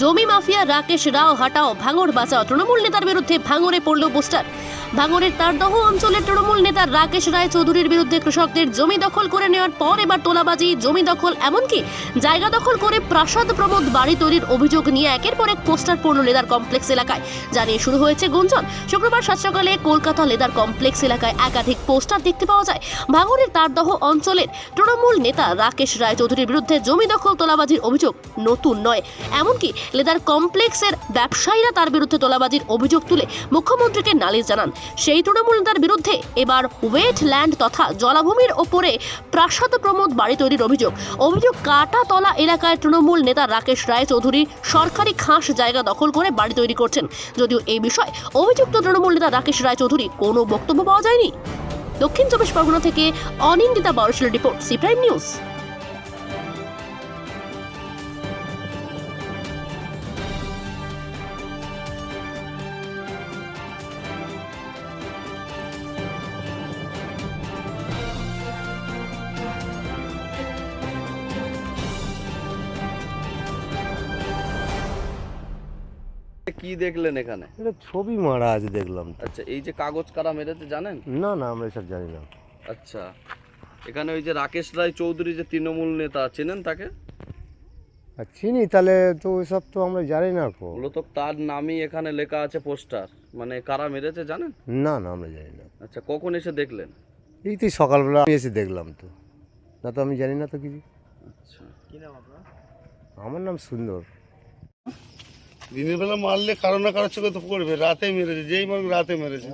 জমি মাফিয়া রাকেশ রাও হাটাও ভাঙড় বাঁচাও। তৃণমূল নেতার বিরুদ্ধে ভাঙড়ে পড়ল পোস্টার ভাঙড়ের তারদহ অঞ্চলের তৃণমূল নেতা রাকেশ রায় চৌধুরীর বিরুদ্ধে কৃষকদের জমি দখল করে নেওয়ার পর এবার তোলাবাজি, জমি দখল, এমনকি জায়গা দখল করে প্রাসাদ প্রমোদ বাড়ি তৈরির অভিযোগ নিয়ে একের পর এক পোস্টার পূর্ণ লেদার কমপ্লেক্স এলাকায়। জানিয়ে শুরু হয়েছে গুঞ্জন। শুক্রবার সাত সকালে কলকাতা লেদার কমপ্লেক্স এলাকায় একাধিক পোস্টার দেখতে পাওয়া যায়। ভাঙড়ের তারদহ অঞ্চলের তৃণমূল নেতা রাকেশ রায় চৌধুরীর বিরুদ্ধে জমি দখল তোলাবাজির অভিযোগ নতুন নয়। এমনকি লেদার কমপ্লেক্সের ব্যবসায়ীরা তার বিরুদ্ধে তোলাবাজির অভিযোগ তুলে মুখ্যমন্ত্রীকে নালিশ জানান। সেই তৃণমূল নেতার বিরুদ্ধে এবার ওয়েটল্যান্ড তথা জলাভূমির ওপরে প্রাসাদ প্রমোদ বাড়ি তৈরির অভিযোগ। অভিযোগ কাটাতলা এলাকায় তৃণমূল নেতা রাকেশ রায় চৌধুরী সরকারি খাস জায়গা দখল করে বাড়ি তৈরি করছেন। যদিও এই বিষয়ে অভিযুক্ত তৃণমূল নেতা রাকেশ রায় চৌধুরী কোনো বক্তব্য পাওয়া যায়নি। দক্ষিণ চব্বিশ পরগনা থেকে অনিন্দিতা বরশিল রিপোর্ট সি প্রাইম নিউজ। কি দেখলেন এখানে? এটা ছবি মারা আছে দেখলাম আচ্ছা এই যে কাগজ কারা মেরেছে জানেন? না না আমরা এসব জানি না। আচ্ছা এখানে ওই যে রাকেশ রায় চৌধুরী যে তৃণমূল নেতা চেনেন তাকে? আর চিনি তাহলে তো ওইসব তো আমরা জানি না কো। মূলত তার নামই এখানে লেখা আছে পোস্টার। মানে কারা মেরেছে জানেন? না না আমরা জানি না। আচ্ছা কখন এসে দেখলেন? এই তো সকালবেলা আমি এসে দেখলাম তো। না তো আমি জানি না তো কিছু। আচ্ছা। আমার নাম সুন্দর। দিনের বেলা মারলে কারও না কারও চোখে তো পড়বে রাতে মেরেছে যেই মারবে রাতে মেরেছে।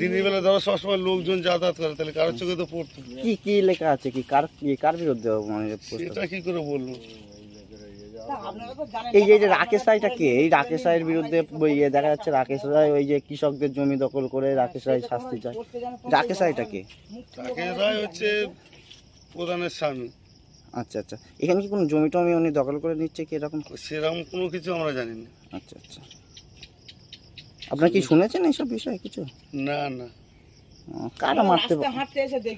দিনের বেলা ধরো সবসময় লোকজন যাতায়াত করে তাহলে কারও চোখে তো পড়তো কি কি লেখা আছে কি? কার কি কার বিরুদ্ধে মানে? সেটা কি করে বলব? এই যে এই যে রাকেশ রায়টা কে? এই রাকেশ রায়ের বিরুদ্ধে ওই ইয়ে দেখা যাচ্ছে রাকেশ রায় ওই যে কৃষকদের জমি দখল করে রাকেশ রায় শাস্তি চায়। রাকেশ রায়টা কে? রাকেশ রায় হচ্ছে প্রধানের স্বামী। আচ্ছা আচ্ছা। এখানে কি কোনো জমি টমি উনি দখল করে নিচ্ছে কি এরকম? সেরকম কোনো কিছু আমরা জানি না আচ্ছা আচ্ছা। আপনার কি শুনেছেন এইসব বিষয়ে কিছু? না না। কারা মারতে পা-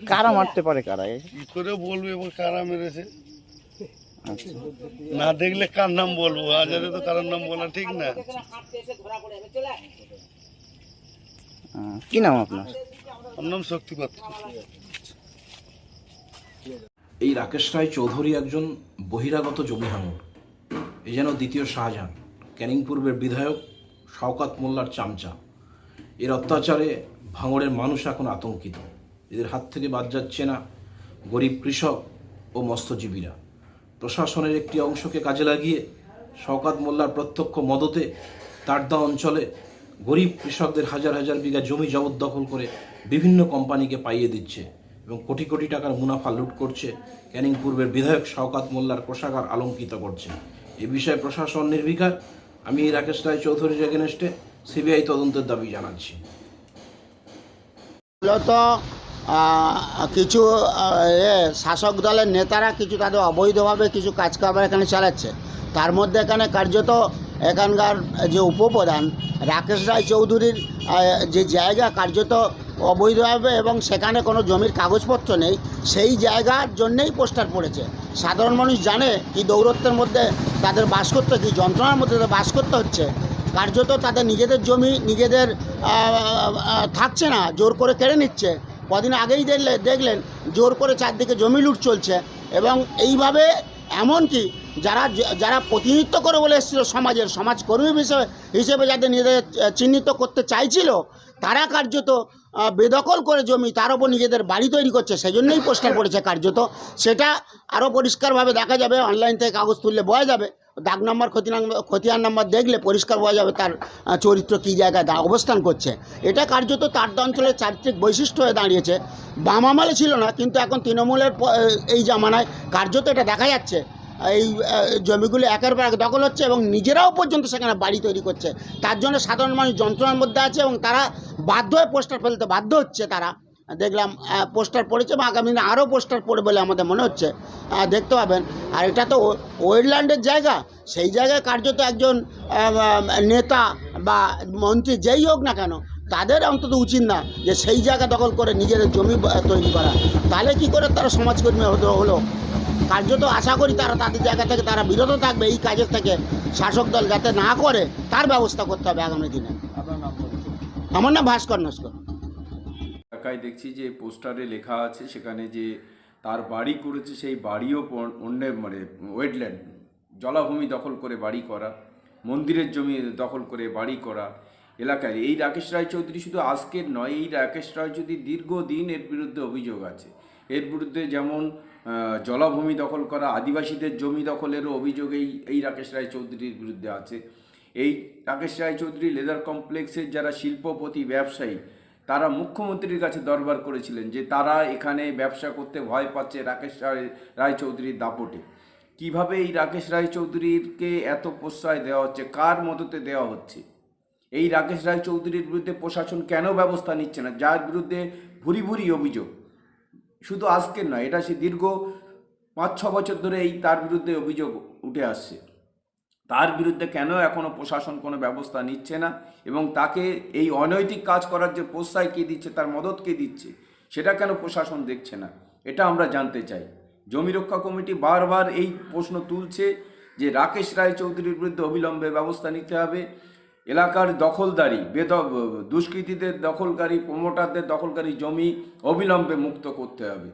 কারা মারতে পারে কারা? এ? কি করে বলব এবং কারা মেরেছে? আচ্ছা। না দেখলে কার নাম বলব? আজারে তো কারোর নাম বলা ঠিক না। কি নাম আপনার? আমার নাম শক্তিপাত্র এই রাকেশ রায় চৌধুরী একজন বহিরাগত জমি হাঙর এই যেন দ্বিতীয় শাহজাহান ক্যানিং পূর্বের বিধায়ক শওকাত মোল্লার চামচা। এর অত্যাচারে ভাঙড়ের মানুষ এখন আতঙ্কিত। এদের হাত থেকে বাদ যাচ্ছে না গরিব কৃষক ও মৎস্যজীবীরা। প্রশাসনের একটি অংশকে কাজে লাগিয়ে শওকাত মোল্লার প্রত্যক্ষ মদতে তারদা অঞ্চলে গরিব কৃষকদের হাজার হাজার বিঘা জমি জবরদখল করে বিভিন্ন কোম্পানিকে পাইয়ে দিচ্ছে এবং কোটি কোটি টাকার মুনাফা লুট করছে ক্যানিং পূর্বের বিধায়ক শওকাত মোল্লার কোষাগার আলঙ্কিত করছে। এ বিষয়ে প্রশাসন নির্বিকার। আমি রাকেশ রায় চৌধুরীর এগেনস্টে সিবিআই তদন্তের দাবি জানাচ্ছি। মূলত কিছু শাসক দলের নেতারা কিছু তাদের অবৈধভাবে কিছু কাজকারবার এখানে চালাচ্ছে। তার মধ্যে এখানে কার্যত এখানকার যে উপপ্রধান রাকেশ রায় চৌধুরীর যে জায়গা কার্যত অবৈধভাবে এবং সেখানে কোনো জমির কাগজপত্র নেই, সেই জায়গার জন্যেই পোস্টার পড়েছে। সাধারণ মানুষ জানে কি দৌরত্বের মধ্যে তাদের বাস করতে, কি যন্ত্রণার মধ্যে তাদের বাস করতে হচ্ছে। কার্যত তাদের নিজেদের জমি নিজেদের থাকছে না, জোর করে কেড়ে নিচ্ছে। কদিন আগেই দেখলে, দেখলেন, জোর করে চারদিকে জমি লুট চলছে এবং এইভাবে এমনকি যারা যারা প্রতিনিধিত্ব করে বলে এসেছিল সমাজের, সমাজকর্মী হিসেবে হিসেবে যাদের নিজেদের চিহ্নিত করতে চাইছিল, তারা কার্যত বেদখল করে জমি, তার উপর নিজেদের বাড়ি তৈরি করছে সেই জন্যই পোস্টার পড়েছে কার্যত। সেটা আরও পরিষ্কারভাবে দেখা যাবে অনলাইন থেকে কাগজ তুললে বোঝা যাবে। দাগ নাম্বার নাম্বার খতিয়ান নাম্বার দেখলে পরিষ্কার বোঝা যাবে তার চরিত্র কী জায়গায় অবস্থান করছে। এটা কার্যত তার অঞ্চলের চারিত্রিক বৈশিষ্ট্য হয়ে দাঁড়িয়েছে। বাম আমলে ছিল না, কিন্তু এখন তৃণমূলের এই জামানায় কার্যত এটা দেখা যাচ্ছে। এই জমিগুলো একের পর এক দখল হচ্ছে এবং নিজেরাও পর্যন্ত সেখানে বাড়ি তৈরি করছে। তার জন্য সাধারণ মানুষ যন্ত্রণার মধ্যে আছে এবং তারা বাধ্য হয়ে পোস্টার ফেলতে বাধ্য হচ্ছে তারা। দেখলাম পোস্টার পড়েছে এবং আগামী দিনে আরও পোস্টার পড়ে বলে আমাদের মনে হচ্ছে। দেখতে পাবেন। আর এটা তো ও- ওয়েটল্যান্ডের জায়গা। সেই জায়গায় কার্যত একজন নেতা বা মন্ত্রী যেই হোক না কেন, তাদের অন্তত উচিত না যে সেই জায়গা দখল করে নিজেদের জমি তৈরি করা। তাহলে কি করে তারা সমাজকর্মী হতে হলো? কার্যত আশা করি তারা তাদের জায়গা থেকে তারা বিরত থাকবে এই কাজের থেকে। শাসক দল যাতে না করে তার ব্যবস্থা করতে হবে আগামী দিনে। আমার নাম ভাস্কর নস্কর। এলাকায় দেখছি যে পোস্টারে লেখা আছে সেখানে যে তার বাড়ি করেছে সেই বাড়িও অন্যের মানে ওয়েটল্যান্ড জলাভূমি দখল করে বাড়ি করা মন্দিরের জমি দখল করে বাড়ি করা এলাকায়। এই রাকেশ রায়চৌধুরী শুধু আজকের নয় এই রাকেশ রায়চৌধুরী দীর্ঘদিন এর বিরুদ্ধে অভিযোগ আছে এর বিরুদ্ধে যেমন জলাভূমি দখল করা, আদিবাসীদের জমি দখলেরও অভিযোগ এই রাকেশ রায়চৌধুরীর বিরুদ্ধে আছে। এই রাকেশ রায়চৌধুরী লেদার কমপ্লেক্সের যারা শিল্পপতি, ব্যবসায়ী, তারা মুখ্যমন্ত্রীর কাছে দরবার করেছিলেন যে তারা এখানে ব্যবসা করতে ভয় পাচ্ছে রাকেশ রায় রায়চৌধুরীর দাপটে। কীভাবে এই রাকেশ রায়চৌধুরীকে এত প্রশ্রয় দেওয়া হচ্ছে? কার মদতে দেওয়া হচ্ছে? এই রাকেশ রায়চৌধুরীর বিরুদ্ধে প্রশাসন কেন ব্যবস্থা নিচ্ছে না? যার বিরুদ্ধে ভুরি ভুরি অভিযোগ। শুধু আজকের নয়, এটা সে দীর্ঘ পাঁচ, ছ বছর ধরে এই তার বিরুদ্ধে অভিযোগ উঠে আসছে। তার বিরুদ্ধে কেন এখনও প্রশাসন কোনো ব্যবস্থা নিচ্ছে না এবং তাকে এই অনৈতিক কাজ করার যে প্রশ্রয় কে দিচ্ছে, তার মদত কে দিচ্ছে, সেটা কেন প্রশাসন দেখছে না? এটা আমরা জানতে চাই। জমি রক্ষা কমিটি বারবার এই প্রশ্ন তুলছে যে রাকেশ রায় চৌধুরীর বিরুদ্ধে অবিলম্বে ব্যবস্থা নিতে হবে। এলাকার দখলদারি বেদ দুষ্কৃতীদের দখলকারী প্রমোটারদের দখলকারী জমি অবিলম্বে মুক্ত করতে হবে।